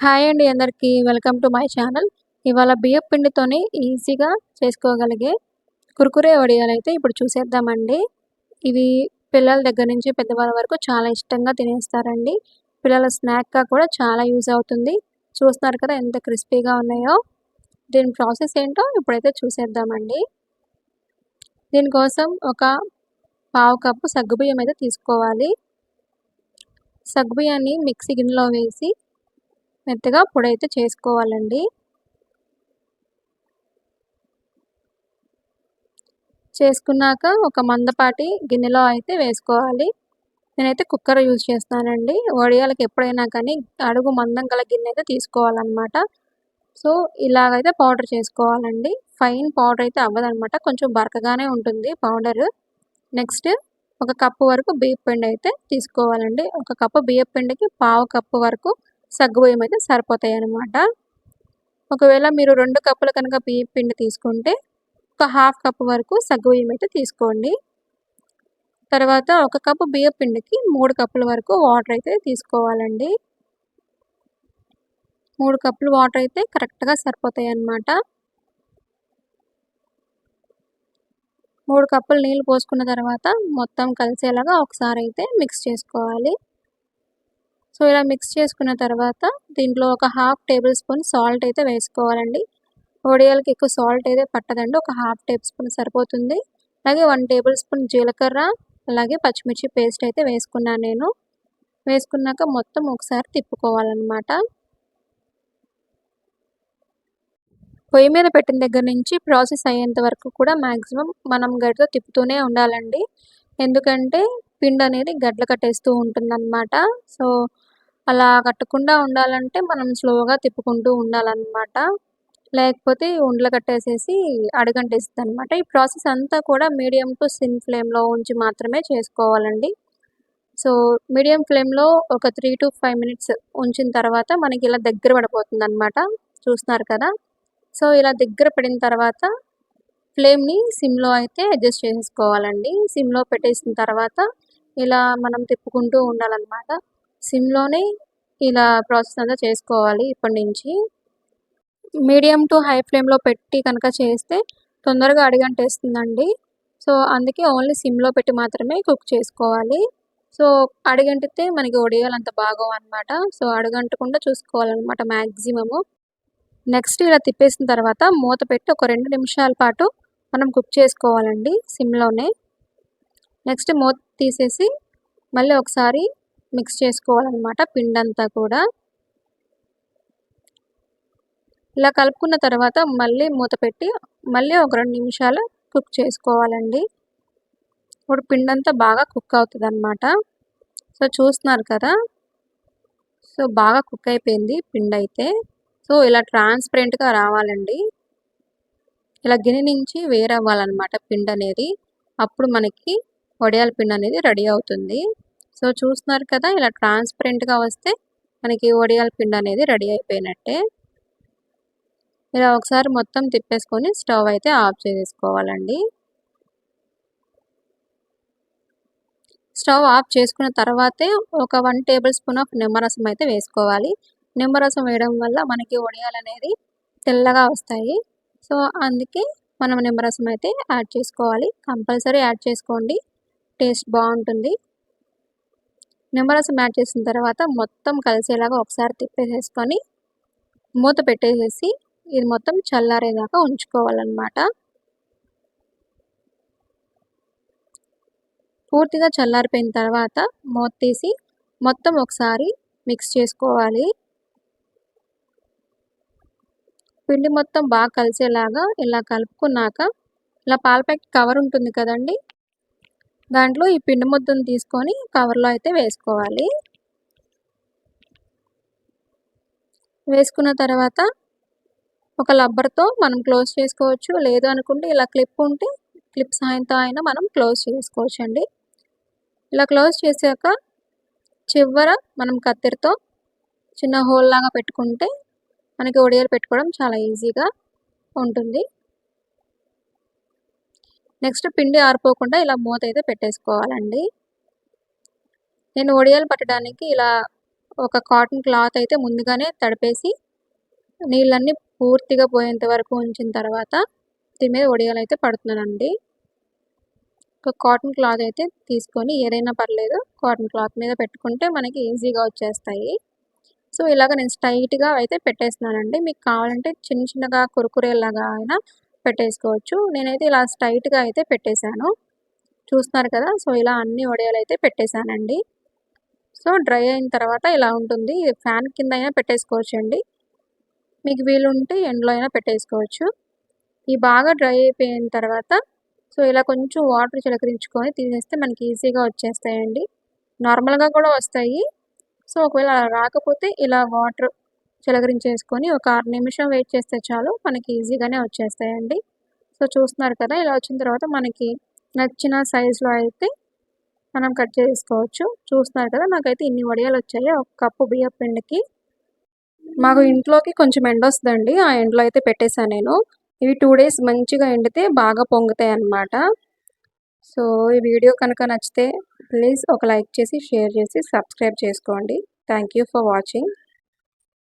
Hi అండి అందరికీ. Welcome to my channel. ఇవాళ బియ్యం పిండితోనే ఈజీగా చేసుకోగలిగే కురుకురే వడియాలు అయితే ఇప్పుడు చూసేద్దామండి. ఇవి పిల్లల దగ్గర నుంచి పెద్దవాళ్ళ వరకు చాలా ఇష్టంగా తినేస్తారండి. పిల్లల స్నాక్గా కూడా చాలా యూజ్ అవుతుంది. చూస్తున్నారు కదా ఎంత క్రిస్పీగా ఉన్నాయో. దీని ప్రాసెస్ ఏంటో ఇప్పుడైతే చూసేద్దామండి. దీనికోసం ఒక పావు కప్పు సగ్గుబియ్యం అయితే తీసుకోవాలి. సగ్గుబియ్యాన్ని మిక్సీ గిన్నెలో వేసి మెత్తగా పొడి అయితే చేసుకోవాలండి. చేసుకున్నాక ఒక మందపాటి గిన్నెలో అయితే వేసుకోవాలి. నేనైతే కుక్కర్ యూజ్ చేస్తానండి వడియాలకి ఎప్పుడైనా కానీ అడుగు మందం గల గిన్నె అయితే తీసుకోవాలన్నమాట. సో ఇలాగైతే పౌడర్ చేసుకోవాలండి. ఫైన్ పౌడర్ అయితే అవ్వదనమాట కొంచెం బరకగానే ఉంటుంది పౌడర్. నెక్స్ట్ ఒక కప్పు వరకు బియ్యపిండి అయితే తీసుకోవాలండి. ఒక కప్పు బియ్యపిండికి పావు కప్పు వరకు సగ్గుబియ్యం అయితే సరిపోతాయి అన్నమాట ఒకవేళ మీరు రెండు కప్పులు కనుక బియ్యం పిండి తీసుకుంటే ఒక హాఫ్ కప్ వరకు సగ్గుబియ్యం అయితే తీసుకోండి. తర్వాత ఒక కప్పు బియ్యం పిండికి మూడు కప్పుల వరకు వాటర్ అయితే తీసుకోవాలండి. మూడు కప్పులు వాటర్ అయితే కరెక్ట్గా సరిపోతాయి అన్నమాట మూడు కప్పులు నీళ్ళు పోసుకున్న తర్వాత మొత్తం కలిసేలాగా ఒకసారి అయితే మిక్స్ చేసుకోవాలి. సో ఇలా మిక్స్ చేసుకున్న తర్వాత దీంట్లో ఒక హాఫ్ టేబుల్ స్పూన్ సాల్ట్ అయితే వేసుకోవాలండి. వడియాలకి ఎక్కువ సాల్ట్ అయితే పట్టదండి. ఒక హాఫ్ టేబుల్ స్పూన్ సరిపోతుంది. అలాగే వన్ టేబుల్ స్పూన్ జీలకర్ర అలాగే పచ్చిమిర్చి పేస్ట్ అయితే వేసుకున్నాను నేను. వేసుకున్నాక మొత్తం ఒకసారి తిప్పుకోవాలన్నమాట. పొయ్యి మీద పెట్టిన దగ్గర నుంచి ప్రాసెస్ అయ్యేంత వరకు కూడా మ్యాక్సిమం మనం గడితో తిప్పుతూనే ఉండాలండి. ఎందుకంటే పిండి అనేది గడ్డలు కట్టేస్తూ ఉంటుందన్నమాట. సో అలా కట్టకుండా ఉండాలంటే మనం స్లోగా తిప్పుకుంటూ ఉండాలన్నమాట. లేకపోతే ఉండలు కట్టేసేసి అడుగంటేస్తుంది అనమాట ఈ ప్రాసెస్ అంతా కూడా మీడియం టు సిమ్ ఫ్లేమ్లో ఉంచి మాత్రమే చేసుకోవాలండి. సో మీడియం ఫ్లేమ్లో ఒక త్రీ టు ఫైవ్ మినిట్స్ ఉంచిన తర్వాత మనకి ఇలా దగ్గర పడిపోతుంది అనమాట చూస్తున్నారు కదా? సో ఇలా దగ్గర పడిన తర్వాత ఫ్లేమ్ని సిమ్లో అయితే అడ్జస్ట్ చేసుకోవాలండి సిమ్లో పెట్టేసిన తర్వాత ఇలా మనం తిప్పుకుంటూ ఉండాలన్నమాట. సిమ్లోనే ఇలా ప్రాసెస్ అంతా చేసుకోవాలి ఇప్పటి నుంచి. మీడియం టు హై ఫ్లేమ్లో పెట్టి కనుక చేస్తే తొందరగా అడిగంటేస్తుందండి. సో అందుకే ఓన్లీ సిమ్లో పెట్టి మాత్రమే కుక్ చేసుకోవాలి. సో అడిగంటితే మనకి ఒడియాలు అంత బాగోవు అనమాట సో అడుగంటకుండా చూసుకోవాలన్నమాట మ్యాక్సిమము నెక్స్ట్ ఇలా తిప్పేసిన తర్వాత మూత పెట్టి ఒక రెండు నిమిషాల పాటు మనం కుక్ చేసుకోవాలండి సిమ్లోనే. నెక్స్ట్ మూత తీసేసి మళ్ళీ ఒకసారి మిక్స్ చేసుకోవాలన్నమాట పిండి అంతా కూడా. ఇలా కలుపుకున్న తర్వాత మళ్ళీ మూత పెట్టి మళ్ళీ ఒక రెండు నిమిషాలు కుక్ చేసుకోవాలండి. ఇప్పుడు పిండి అంతా బాగా కుక్ అవుతుంది అనమాట సో చూస్తున్నారు కదా? సో బాగా కుక్ అయిపోయింది పిండి అయితే. సో ఇలా ట్రాన్స్పరెంట్గా రావాలండి. ఇలా గిన్నె నుంచి వేరవ్వాలన్నమాట పిండి అనేది అప్పుడు మనకి వడియాల పిండి అనేది రెడీ అవుతుంది. సో చూస్తున్నారు కదా ఇలా ట్రాన్స్పరెంట్గా వస్తే మనకి వడియాల పిండి అనేది రెడీ అయిపోయినట్టే. ఇలా ఒకసారి మొత్తం తిప్పేసుకొని స్టవ్ అయితే ఆఫ్ చేసేసుకోవాలండి. స్టవ్ ఆఫ్ చేసుకున్న తర్వాతే ఒక వన్ టేబుల్ స్పూన్ ఆఫ్ నిమ్మరసం అయితే వేసుకోవాలి. నిమ్మరసం వేయడం వల్ల మనకి వడియాలు అనేది తెల్లగా వస్తాయి. సో అందుకే మనం నిమ్మరసం అయితే యాడ్ చేసుకోవాలి. కంపల్సరీ యాడ్ చేసుకోండి. టేస్ట్ బాగుంటుంది. నిమ్మరసం యాడ్ చేసిన తర్వాత మొత్తం కలిసేలాగా ఒకసారి తిప్పేసేసుకొని మూత పెట్టేసేసి ఇది మొత్తం చల్లారేదాకా ఉంచుకోవాలన్నమాట. పూర్తిగా చల్లారిపోయిన తర్వాత మూత తీసి మొత్తం ఒకసారి మిక్స్ చేసుకోవాలి. పిండి మొత్తం బాగా కలిసేలాగా ఇలా కలుపుకున్నాక ఇలా పాల ప్యాకెట్ కవర్ ఉంటుంది కదండి? దాంట్లో ఈ పిండి ముద్దను తీసుకొని కవర్లో అయితే వేసుకోవాలి. వేసుకున్న తర్వాత ఒక లబ్బర్తో మనం క్లోజ్ చేసుకోవచ్చు. లేదు అనుకుంటే ఇలా క్లిప్ ఉంటే క్లిప్ సాయంతో అయినా మనం క్లోజ్ చేసుకోవచ్చు అండి ఇలా క్లోజ్ చేశాక చివర మనం కత్తెరతో చిన్న హోల్ లాగా పెట్టుకుంటే మనకి ఒడియాలు పెట్టుకోవడం చాలా ఈజీగా ఉంటుంది. నెక్స్ట్ పిండి ఆరిపోకుండా ఇలా మూత అయితే పెట్టేసుకోవాలండి. నేను ఒడియాలు పట్టడానికి ఇలా ఒక కాటన్ క్లాత్ అయితే ముందుగానే తడిపేసి నీళ్ళన్నీ పూర్తిగా పోయేంత వరకు ఉంచిన తర్వాత దీని మీద వడియాలు అయితే పడుతున్నానండి. ఒక కాటన్ క్లాత్ అయితే తీసుకొని ఏదైనా పర్లేదు కాటన్ క్లాత్ మీద పెట్టుకుంటే మనకి ఈజీగా వచ్చేస్తాయి. సో ఇలాగ నేను స్ట్రైట్గా అయితే పెట్టేస్తున్నానండి. మీకు కావాలంటే చిన్న చిన్నగా కురుకురేలాగా అయినా పెట్టేసుకోవచ్చు. నేనైతే ఇలా స్ట్రైట్గా అయితే పెట్టేశాను. చూస్తున్నారు కదా సో ఇలా అన్ని వడియాలు అయితే పెట్టేశానండి. సో డ్రై అయిన తర్వాత ఇలా ఉంటుంది. ఫ్యాన్ కింద అయినా పెట్టేసుకోవచ్చు అండి మీకు వీలుంటే ఎండ్లో అయినా పెట్టేసుకోవచ్చు. ఈ బాగా డ్రై అయిపోయిన తర్వాత సో ఇలా కొంచెం వాటర్ చిలకరించుకొని తీసేస్తే మనకి ఈజీగా వచ్చేస్తాయండి. నార్మల్గా కూడా వస్తాయి. సో ఒకవేళ రాకపోతే ఇలా వాటర్ చిలకరించేసుకొని ఒక ఆరు నిమిషం వెయిట్ చేస్తే చాలు మనకి ఈజీగానే వచ్చేస్తాయండి. సో చూస్తున్నారు కదా ఇలా వచ్చిన తర్వాత మనకి నచ్చిన సైజులో అయితే మనం కట్ చేసుకోవచ్చు. చూస్తున్నారు కదా నాకైతే ఇన్ని వడియాలు వచ్చాయి. ఒక కప్పు బియ్యం పిండికి మాకు ఇంట్లోకి కొంచెం ఎండ వస్తుందండి. ఆ ఎండలో అయితే పెట్టేశాను నేను. ఇవి టూ డేస్ మంచిగా ఎండితే బాగా పొంగుతాయి అన్నమాట. సో ఈ వీడియో కనుక నచ్చితే ప్లీజ్ ఒక లైక్ చేసి షేర్ చేసి సబ్స్క్రైబ్ చేసుకోండి. Thank you for watching.